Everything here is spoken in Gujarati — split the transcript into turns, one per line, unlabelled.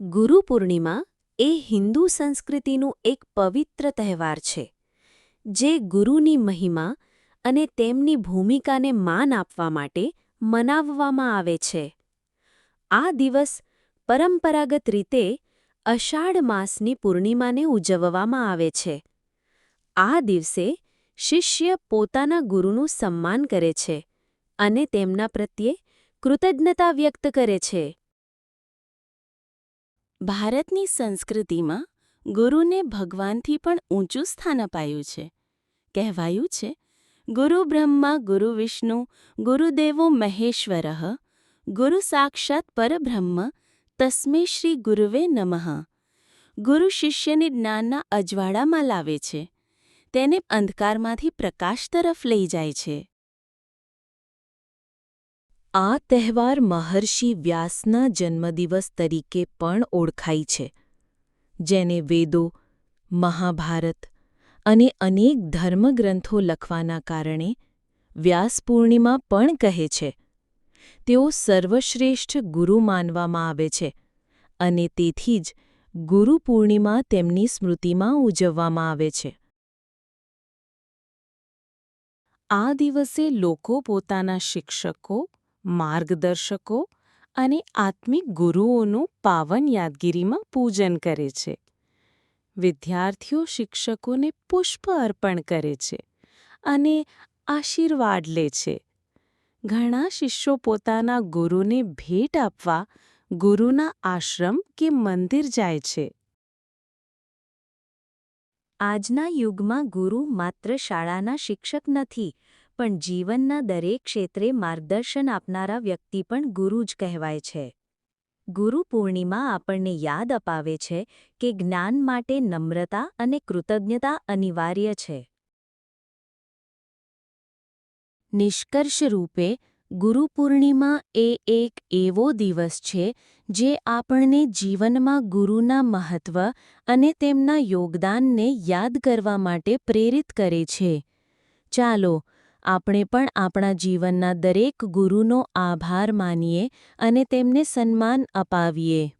ગુરુ પૂર્ણિમા એ હિન્દુ સંસ્કૃતિનું એક પવિત્ર તહેવાર છે, જે ગુરુની મહિમા અને તેમની ભૂમિકાને માન આપવા માટે મનાવવામાં આવે છે. આ દિવસ પરંપરાગત રીતે અષાઢ માસની પૂર્ણિમાને ઉજવવામાં આવે છે. આ દિવસે શિષ્ય પોતાના ગુરુનું સન્માન કરે છે અને તેમના પ્રત્યે કૃતજ્ઞતા વ્યક્ત કરે છે. ભારતની સંસ્કૃતિમાં ગુરુને ભગવાનથી પણ ઊંચું સ્થાન અપાયું છે. કહેવાયું છે, ગુરુ બ્રહ્મા ગુરુ વિષ્ણુ ગુરુદેવો મહેશ્વર, ગુરુ સાક્ષાત પરબ્રહ્મ, તસ્મે શ્રી ગુરુવે નમઃ. ગુરુ શિષ્યને જ્ઞાનના અજવાળામાં લાવે છે, તેને અંધકારમાંથી પ્રકાશ તરફ લઈ જાય છે. આ તહેવાર મહર્ષિ વ્યાસના જન્મદિવસ તરીકે પણ ઓળખાય છે, જેને વેદો, મહાભારત અને અનેક ધર્મગ્રંથો લખવાના કારણે વ્યાસ પૂર્ણિમા પણ કહે છે. તેઓ સર્વશ્રેષ્ઠ ગુરુ માનવામાં આવે છે અને તેથી જ ગુરુ પૂર્ણિમા તેમની સ્મૃતિમાં ઉજવવામાં આવે છે. આ દિવસે લોકો પોતાના શિક્ષકો માર્ગદર્શકો અને આત્મિક ગુરુઓનું પાવન યાદગીરીમાં પૂજન કરે છે. વિદ્યાર્થીઓ શિક્ષકોને પુષ્પ અર્પણ કરે છે અને આશીર્વાદ લે છે. ઘણા શિષ્યો પોતાના ગુરુને ભેટ આપવા ગુરુના આશ્રમ કે મંદિર જાય છે. આજના યુગમાં ગુરુ માત્ર શાળાના શિક્ષક નથી પણ જીવનના દરેક ક્ષેત્રે માર્ગદર્શન આપનારા વ્યક્તિ પણ ગુરુ જ કહેવાય છે. ગુરુ પૂર્ણિમા આપણને યાદ અપાવે છે કે જ્ઞાન માટે નમ્રતા અને કૃતજ્ઞતા અનિવાર્ય છે. નિષ્કર્ષ રૂપે, ગુરુ પૂર્ણિમા એ એક એવો દિવસ છે જે આપણને જીવનમાં ગુરુના મહત્વ અને તેમના યોગદાનને યાદ કરવા માટે પ્રેરિત કરે છે. ચાલો આપણે પણ આપણા જીવનના દરેક ગુરુનો આભાર માનીએ અને તેમને સન્માન અપાવીએ.